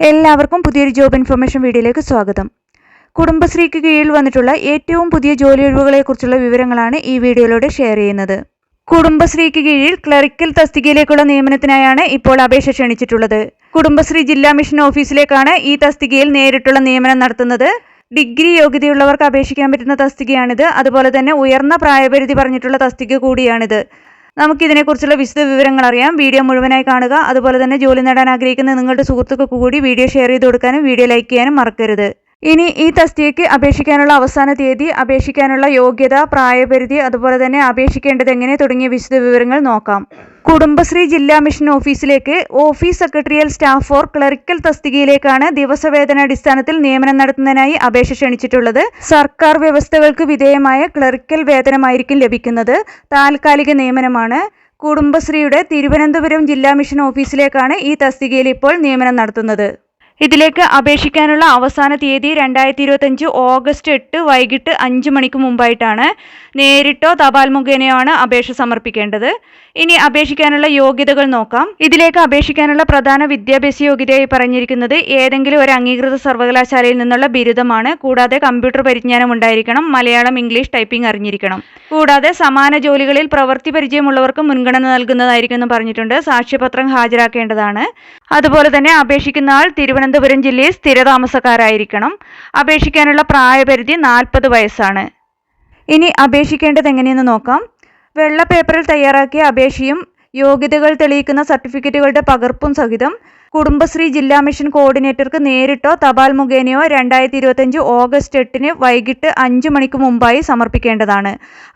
എല്ലാവർക്കും പുതിയൊരു job information വീഡിയോയിലേക്ക് സ്വാഗതം. കുടുംബശ്രീക്ക് കീഴിൽ വന്നിട്ടുള്ള ഏറ്റവും പുതിയ ജോലി ഒഴിവുകളെക്കുറിച്ചുള്ള വിവരങ്ങളാണ് ഈ വീഡിയോയിലൂടെ ഷെയർ ചെയ്യുന്നത്. കുടുംബശ്രീക്ക് കീഴിൽ ക്ലറിക്കൽ തസ്തികയിലേക്കുള്ള നിയമനത്തിനായാണ് ഇപ്പോൾ അപേക്ഷ ക്ഷണിച്ചിട്ടുള്ളത്. കുടുംബശ്രീ ജില്ലാ മിഷൻ ഓഫീസിലേക്കാണ് ഈ തസ്തികയിൽ നേരിട്ടുള്ള നിയമനം നടത്തുന്നത്. ഡിഗ്രി യോഗ്യതയുള്ളവർക്ക് അപേക്ഷിക്കാൻ പറ്റുന്ന തസ്തികയാണിത്. അതുപോലെ തന്നെ ഉയർന്ന പ്രായപരിധി പറഞ്ഞിട്ടുള്ള തസ്തിക കൂടിയാണിത്. നമുക്കിതിനെക്കുറിച്ചുള്ള വിശദ വിവരങ്ങൾ അറിയാം വീഡിയോ മുഴുവനായി കാണുക. അതുപോലെ തന്നെ ജോലി നേടാൻ ആഗ്രഹിക്കുന്ന നിങ്ങളുടെ സുഹൃത്തുക്കൾക്ക് കൂടി വീഡിയോ ഷെയർ ചെയ്ത് കൊടുക്കാനും വീഡിയോ ലൈക്ക് ചെയ്യാനും മറക്കരുത്. ഇനി ഈ തസ്തികയ്ക്ക് അപേക്ഷിക്കാനുള്ള അവസാന തീയതി അപേക്ഷിക്കാനുള്ള യോഗ്യത പ്രായപരിധി അതുപോലെ തന്നെ അപേക്ഷിക്കേണ്ടത് എങ്ങനെ തുടങ്ങിയ വിശദ വിവരങ്ങൾ നോക്കാം. കുടുംബശ്രീ ജില്ലാ മിഷൻ ഓഫീസിലേക്ക് office secretarial staff for clerical തസ്തികയിലേക്കാണ് ദിവസവേതനാടിസ്ഥാനത്തിൽ നിയമനം നടത്തുന്നതിനായി അപേക്ഷ ക്ഷണിച്ചിട്ടുള്ളത്. സർക്കാർ വ്യവസ്ഥകൾക്ക് വിധേയമായ ക്ലറിക്കൽ വേതനമായിരിക്കും ലഭിക്കുന്നത്. താൽക്കാലിക നിയമനമാണ്. കുടുംബശ്രീയുടെ തിരുവനന്തപുരം ജില്ലാ മിഷൻ ഓഫീസിലേക്കാണ് ഈ തസ്തികയിൽ ഇപ്പോൾ നിയമനം നടത്തുന്നത്. ഇതിലേക്ക് അപേക്ഷിക്കാനുള്ള അവസാന തീയതി രണ്ടായിരത്തി ഇരുപത്തഞ്ച് ഓഗസ്റ്റ് എട്ട് വൈകിട്ട് അഞ്ച് മണിക്ക് മുമ്പായിട്ടാണ്. നേരിട്ടോ തപാൽ മുഖേനയോ ആണ് അപേക്ഷ സമർപ്പിക്കേണ്ടത്? ഇനി അപേക്ഷിക്കാനുള്ള യോഗ്യതകൾ നോക്കാം. ഇതിലേക്ക് അപേക്ഷിക്കാനുള്ള പ്രധാന വിദ്യാഭ്യാസ യോഗ്യതയായി പറഞ്ഞിരിക്കുന്നത് ഏതെങ്കിലും ഒരു അംഗീകൃത സർവകലാശാലയിൽ നിന്നുള്ള ബിരുദമാണ്. കൂടാതെ കമ്പ്യൂട്ടർ പരിജ്ഞാനം ഉണ്ടായിരിക്കണം. മലയാളം ഇംഗ്ലീഷ് ടൈപ്പിംഗ് അറിഞ്ഞിരിക്കണം. കൂടാതെ സമാന ജോലികളിൽ പ്രവൃത്തി പരിചയമുള്ളവർക്ക് മുൻഗണന നൽകുന്നതായിരിക്കും എന്ന് പറഞ്ഞിട്ടുണ്ട്. സാക്ഷ്യപത്രം ഹാജരാക്കേണ്ടതാണ്. അതുപോലെ തന്നെ അപേക്ഷിക്കുന്ന ആൾ തിരുവനന്തപുരം ജില്ലയിൽ സ്ഥിരതാമസക്കാരായിരിക്കണം. അപേക്ഷിക്കാനുള്ള പ്രായപരിധി നാൽപ്പത് വയസ്സാണ്. ഇനി അപേക്ഷിക്കേണ്ടത് എങ്ങനെയെന്ന് നോക്കാം. വെള്ള പേപ്പറിൽ തയ്യാറാക്കിയ അപേക്ഷയും യോഗ്യതകൾ തെളിയിക്കുന്ന സർട്ടിഫിക്കറ്റുകളുടെ പകർപ്പും സഹിതം കുടുംബശ്രീ ജില്ലാ മിഷൻ കോർഡിനേറ്റർക്ക് നേരിട്ടോ തപാൽ മുഖേനയോ രണ്ടായിരത്തി ഇരുപത്തഞ്ച് ഓഗസ്റ്റ് എട്ടിന് വൈകിട്ട് അഞ്ച് മണിക്ക് മുമ്പായി സമർപ്പിക്കേണ്ടതാണ്.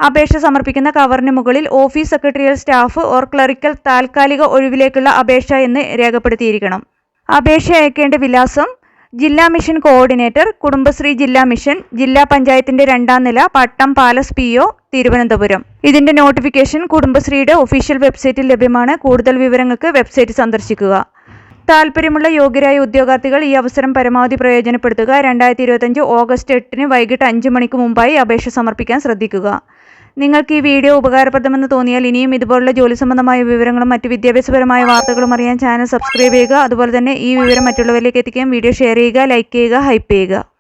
അപേക്ഷ സമർപ്പിക്കുന്ന കവറിന് മുകളിൽ office secretarial staff or clerical താൽക്കാലിക ഒഴിവിലേക്കുള്ള അപേക്ഷ എന്ന് രേഖപ്പെടുത്തിയിരിക്കണം. അപേക്ഷ അയക്കേണ്ട വിലാസം ജില്ലാ മിഷൻ കോർഡിനേറ്റർ കുടുംബശ്രീ ജില്ലാ മിഷൻ ജില്ലാ പഞ്ചായത്തിന്റെ രണ്ടാം നില Pattom palace P O Thiruvananthapuram. ഇതിന്റെ നോട്ടിഫിക്കേഷൻ കുടുംബശ്രീയുടെ ഒഫീഷ്യൽ വെബ്സൈറ്റിൽ ലഭ്യമാണ്. കൂടുതൽ വിവരങ്ങൾക്ക് വെബ്സൈറ്റ് സന്ദർശിക്കുക. താല്പര്യമുള്ള യോഗ്യരായ ഉദ്യോഗാർത്ഥികൾ ഈ അവസരം പരമാവധി പ്രയോജനപ്പെടുത്തുക. രണ്ടായിരത്തി ഇരുപത്തഞ്ച് ഓഗസ്റ്റ് എട്ടിന് വൈകിട്ട് അഞ്ച് മണിക്ക് മുമ്പായി അപേക്ഷ സമർപ്പിക്കാൻ ശ്രദ്ധിക്കുക. നിങ്ങൾക്ക് ഈ വീഡിയോ ഉപകാരപ്രദമെന്ന് തോന്നിയാൽ ഇനിയും ഇതുപോലുള്ള ജോലി സംബന്ധമായ വിവരങ്ങളും മറ്റ് വിദ്യാഭ്യാസപരമായ വാർത്തകളും അറിയാൻ ചാനൽ സബ്സ്ക്രൈബ് ചെയ്യുക. അതുപോലെ തന്നെ ഈ വിവരം മറ്റുള്ളവരിലേക്ക് എത്തിക്കാൻ വീഡിയോ ഷെയർ ചെയ്യുക ലൈക്ക് ചെയ്യുക ഹൈപ്പ് ചെയ്യുക.